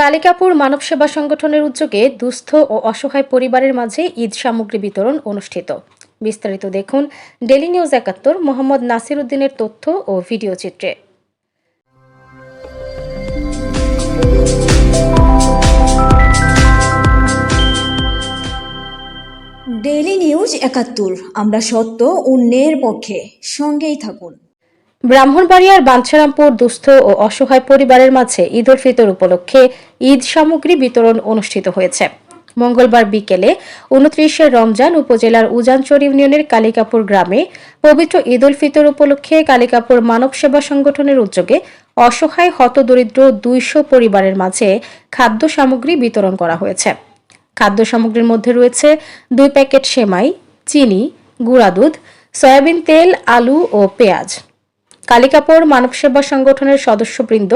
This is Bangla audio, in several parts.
কালিকাপুর মানব সেবা সংগঠনের উদ্যোগে দুস্থ ও অসহায় পরিবারের মাঝে ঈদ সামগ্রী বিতরণ অনুষ্ঠিত। বিস্তারিত দেখুন ডেলি নিউজ একাত্তর, মোহাম্মদ নাসির উদ্দিনের তথ্য ও ভিডিও চিত্রে। ডেইলি নিউজ একাত্তর, আমরা সত্য, অন্যের পক্ষে সঙ্গেই থাকুন। ব্রাহ্মণবাড়িয়ার বাঞ্ছারামপুর দুস্থ ও অসহায় পরিবারের মাঝে ঈদ উল ফিতর উপলক্ষে ঈদ সামগ্রী বিতরণ অনুষ্ঠিত হয়েছে। মঙ্গলবার বিকেলে উনত্রিশে রমজান উপজেলার উজানচর ইউনিয়নের কালিকাপুর গ্রামে পবিত্র ঈদ উল ফিতর উপলক্ষে কালিকাপুর মানব সেবা সংগঠনের উদ্যোগে অসহায় হতদরিদ্র দুইশো পরিবারের মাঝে খাদ্য সামগ্রী বিতরণ করা হয়েছে। খাদ্য সামগ্রীর মধ্যে রয়েছে দুই প্যাকেট সেমাই, চিনি, গুঁড়া দুধ, সয়াবিন তেল, আলু ও পেঁয়াজ। কালিকাপুর মানব সেবা সংগঠনের সদস্যবৃন্দ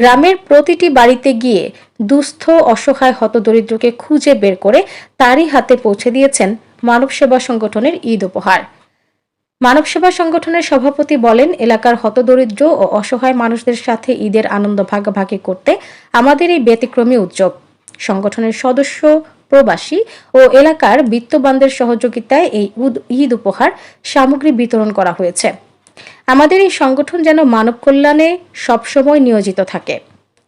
গ্রামের প্রতিটি বাড়িতে গিয়ে দুস্থ, অসহায়, হতদরিদ্রকে খুঁজে বের করে তারই হাতে পৌঁছে দিয়েছেন মানব সেবা সংগঠনের ঈদ উপহার। মানব সেবা সংগঠনের সভাপতি বলেন, এলাকার হতদরিদ্র ও অসহায় মানুষদের সাথে ঈদের আনন্দ ভাগাভাগি করতে আমাদের এই ব্যতিক্রমী উদ্যোগ সংগঠনের সদস্য, প্রবাসী ও এলাকার বিত্তবানদের সহযোগিতায় এই ঈদ উপহার সামগ্রী বিতরণ করা হয়েছে। আমাদের এই সংগঠন যেন মানব কল্যাণে সবসময় নিয়োজিত থাকে।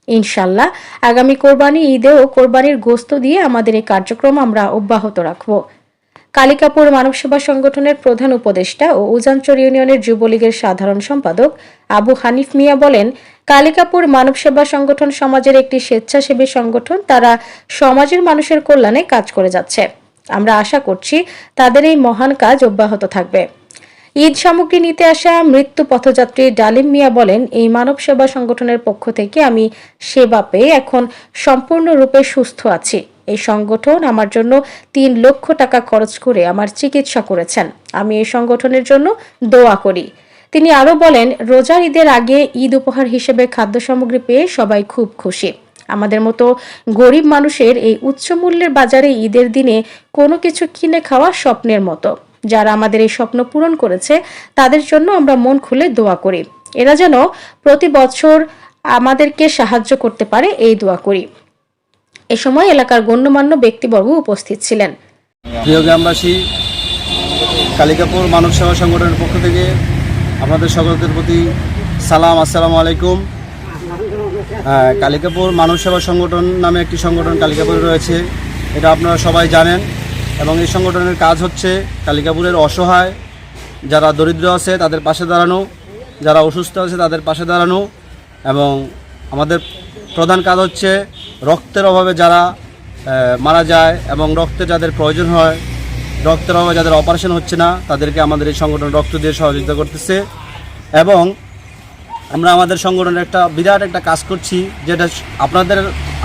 ইনশাল্লাহ আগামী কোরবানি ঈদেও কোরবানির গোস্ত দিয়ে আমাদের এই কার্যক্রম আমরা অব্যাহত রাখব। কালিকাপুর মানব সেবা সংগঠনের প্রধান উপদেষ্টা ও উজানচর ইউনিয়নের যুবলীগের সাধারণ সম্পাদক আবু হানিফ মিয়া বলেন, কালিকাপুর মানব সেবা সংগঠন সমাজের একটি স্বেচ্ছাসেবী সংগঠন, তারা সমাজের মানুষের কল্যাণে কাজ করে যাচ্ছে। আমরা আশা করছি তাদের এই মহান কাজ অব্যাহত থাকবে। ঈদ সামগ্রী নিতে আসা মৃত্যু পথযাত্রী ডালিম মিয়া বলেন, এই মানব সেবা সংগঠনের পক্ষ থেকে আমি সেবা পেয়ে এখন সম্পূর্ণরূপে সুস্থ আছি। এই সংগঠন আমার জন্য তিন লক্ষ টাকা খরচ করে আমার চিকিৎসা করেছেন। আমি এই সংগঠনের জন্য দোয়া করি। তিনি আরও বলেন, রোজার ঈদের আগে ঈদ উপহার হিসেবে খাদ্য সামগ্রী পেয়ে সবাই খুব খুশি। আমাদের মতো গরিব মানুষের এই উচ্চ মূল্যের বাজারে ঈদের দিনে কোনো কিছু কিনে খাওয়া স্বপ্নের মতো। যারা আমাদের এই স্বপ্ন পূরণ করেছে তাদের জন্য আমরা মন খুলে দোয়া করি। এরা যেন প্রতি বছর আমাদেরকে সাহায্য করতে পারে এই দোয়া করি। এ সময় এলাকার গণ্যমান্য ব্যক্তিবর্গ উপস্থিত ছিলেন। প্রিয় গ্রামবাসী কালিকাপুর মানব সেবা সংগঠনের পক্ষ থেকে আপনাদের সকলের প্রতি সালাম আসসালামু আলাইকুম। হ্যাঁ, কালিকাপুর মানব সেবা সংগঠন নামে একটি সংগঠন কালিকাপুরে রয়েছে। এটা আপনারা সবাই জানেন। এবং এই সংগঠনের কাজ হচ্ছে কালিকাপুরের অসহায়, যারা দরিদ্র আছে তাদের পাশে দাঁড়ানো, যারা অসুস্থ আছে তাদের পাশে দাঁড়ানো এবং আমাদের প্রধান কাজ হচ্ছে রক্তের অভাবে যারা মারা যায় এবং রক্তে যাদের প্রয়োজন হয়, রক্তের অভাবে যাদের অপারেশন হচ্ছে না, তাদেরকে আমাদের এই সংগঠন রক্ত দিয়ে সহযোগিতা করতেছে এবং আমরা আমাদের সংগঠনের একটা বিরাট একটা কাজ করছি, যেটা আপনাদের,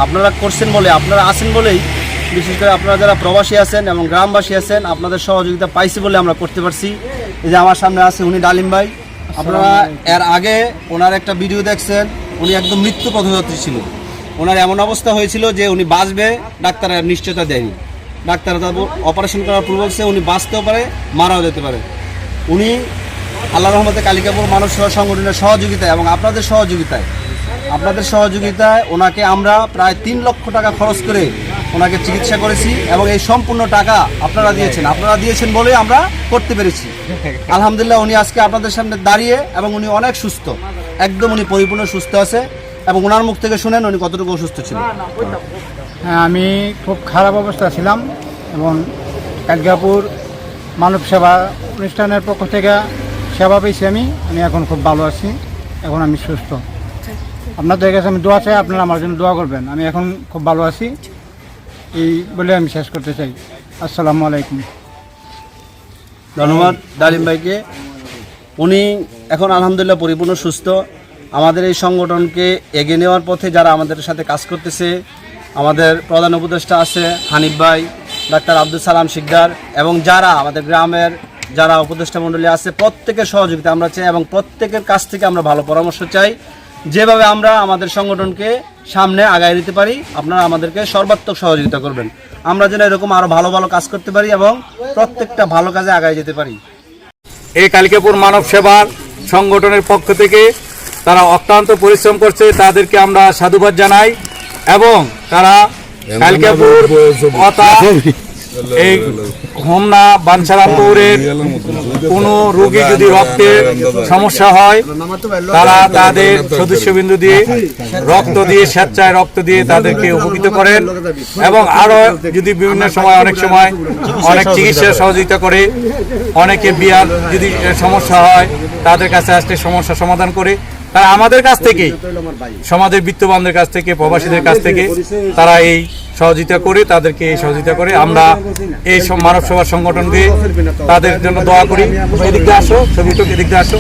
আপনারা করছেন বলে, আপনারা আছেন বলেই বিশেষ করে আপনারা যারা প্রবাসী আছেন এবং গ্রামবাসী আছেন আপনাদের সহযোগিতা পাইছি বলে আমরা করতে পারছি। এই যে আমার সামনে আছে উনি ডালিম ভাই। আপনারা এর আগে ওনার একটা ভিডিও দেখছেন উনি একদম মৃত্যু পথযাত্রী ছিল। ওনার এমন অবস্থা হয়েছিল যে উনি বাঁচবে ডাক্তার নিশ্চয়তা দেয়নি। ডাক্তার তারপর অপারেশন করার পূর্ব বলছে উনি বাঁচতেও পারে মারাও যেতে পারে। উনি আল্লাহ রহমতে কালিকাপুর মানব সেবা সংগঠনের সহযোগিতায় এবং আপনাদের সহযোগিতায় আপনাদের সহযোগিতায় ওনাকে আমরা প্রায় তিন লক্ষ টাকা খরচ করে ওনাকে চিকিৎসা করেছি এবং এই সম্পূর্ণ টাকা আপনারা দিয়েছেন। আপনারা দিয়েছেন বলে আমরা করতে পেরেছি। আলহামদুলিল্লাহ উনি আজকে আপনাদের সামনে দাঁড়িয়ে এবং উনি অনেক সুস্থ। একদম উনি পরিপূর্ণ সুস্থ আছে এবং ওনার মুখ থেকে শুনেন উনি কতটুকু অসুস্থ ছিলেন হ্যাঁ আমি খুব খারাপ অবস্থা ছিলাম এবং কালিকাপুর মানব সেবা অনুষ্ঠানের পক্ষ থেকে সেবা পেয়েছি আমি। আমি এখন খুব ভালো আছি। এখন আমি সুস্থ। আপনাদের কাছে আমি দোয়া চাই, আপনারা আমার জন্য দোয়া করবেন। আমি এখন খুব ভালো আছি। এই বলে আমি শেষ করতে চাই। আসসালামু আলাইকুম। ধন্যবাদ ডালিম ভাইকে। উনি এখন আলহামদুলিল্লাহ পরিপূর্ণ, সুস্থ। আমাদের এই সংগঠনকে এগিয়ে নেওয়ার পথে যারা আমাদের সাথে কাজ করতেছে, আমাদের প্রধান উপদেষ্টা আছে হানিফ ভাই, ডাক্তার আব্দুল সালাম শিকদার, এবং যারা আমাদের গ্রামের যারা উপদেষ্টা মণ্ডলী আছে, প্রত্যেকের সহযোগিতা আমরা চাই এবং প্রত্যেকের কাছ থেকে আমরা ভালো পরামর্শ চাই। যেভাবে আমরা আমাদের সংগঠনকে সামনে আগায় নিতে পারি, আপনারা আমাদেরকে সর্বাত্মক সহযোগিতা করবেন। আমরা যেন এরকম আরও ভালো ভালো কাজ করতে পারি এবং প্রত্যেকটা ভালো কাজে আগায় যেতে পারি। এই কালিকাপুর মানব সেবার সংগঠনের পক্ষ থেকে তারা অক্লান্ত পরিশ্রম করছে, তাদেরকে আমরা সাধুবাদ জানাই এবং তারা কালকাপুর এই হোমনা বাঞ্ছারামপুরের কোনো রোগী যদি রক্তের সমস্যা হয়, তারা তাদের সদস্যবিন্দু দিয়ে রক্ত দিয়ে, স্বেচ্ছায় রক্ত দিয়ে তাদেরকে উপকৃত করেন এবং আরও যদি বিভিন্ন সময়, অনেক সময় অনেক চিকিৎসা সহযোগিতা করে, অনেকে বিয়ার যদি সমস্যা হয়, তাদের কাছে আসতে সমস্যা সমাধান করে তারা আমাদের কাছ থেকে সমাজের বিত্তবানদের কাছ থেকে প্রবাসীদের কাছ থেকে তারা এই সহযোগিতা করে তাদেরকে এই সহযোগিতা করে। আমরা এই সব মানব সেবা সংগঠনকে তাদের জন্য দোয়া করি। এদিক দিয়ে আসো ছবি টুক এদিক দিয়ে আসো।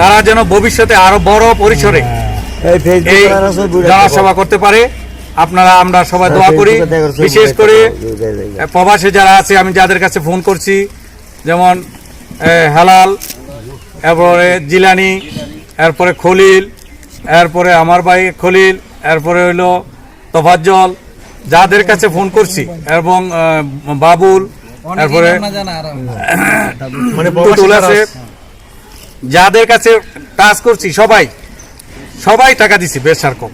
তারা যেন ভবিষ্যতে আরও বড় পরিসরে এই জনসভা করতে পারে আপনারা আমরা সবাই দোয়া করি। বিশেষ করে প্রবাসে যারা আছে আমি যাদের কাছে ফোন করছি যেমন হেলাল এরপরে জিলানি এরপরে খলিল এরপরে আমার ভাই খলিল এরপরে হইল তোফাজ্জল যাদের কাছে ফোন করছি এবং বাবুল এরপরে আছে। যাদের কাছে কাজ করছি সবাই সবাই টাকা দিছি বেশ আর কম।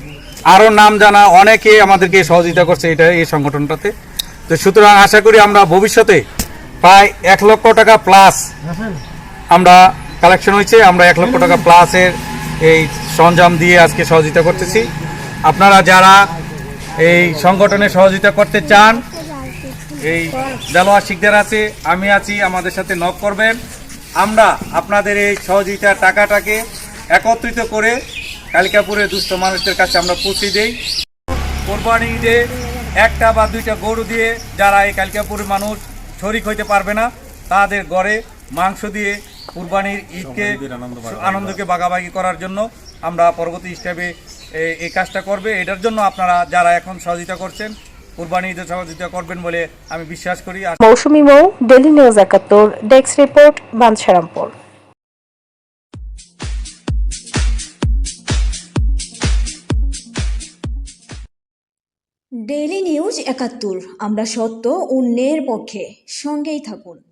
আরও নাম জানা অনেকে আমাদেরকে সহযোগিতা করছে এটা এই সংগঠনটাতে। তো সুতরাং আশা করি আমরা ভবিষ্যতে প্রায় এক লক্ষ টাকা প্লাস আমরা কালেকশন হয়েছে, আমরা এক লক্ষ টাকা প্লাসের এই সরঞ্জাম দিয়ে আজকে সহযোগিতা করতেছি। আপনারা যারা এই সংগঠনে সহযোগিতা করতে চান, এই দেলোয়ার শিকদার আছে আমি আছি, আমাদের সাথে নক করবেন। আমরা আপনাদের এই সহযোগিতার টাকাটাকে একত্রিত করে কালিকাপুরের দুস্থ মানুষদের কাছে আমরা পৌঁছে দিই। কোরবানি ঈদে একটা বা দুইটা গরু দিয়ে যারা এই কালিকাপুরের মানুষ শরিক হইতে পারবে না, তাদের গড়ে মাংস দিয়ে কুরবানির ঈদকে আনন্দকে বাগাবাগি করার জন্য আমরা পরবর্তী হিসাবে এ- এই কাজটা করবে। এটার জন্য আপনারা যারা এখন সহযোগিতা করছেন কুরবানি ঈদে সহযোগিতা করবেন বলে আমি বিশ্বাস করি। মৌসুমী মৌ ডেলি নিউজ একাত্তর desk report Bancharampur. Daily news একাত্তর আমরা সত্য অন্যের পক্ষে সঙ্গেই থাকুন।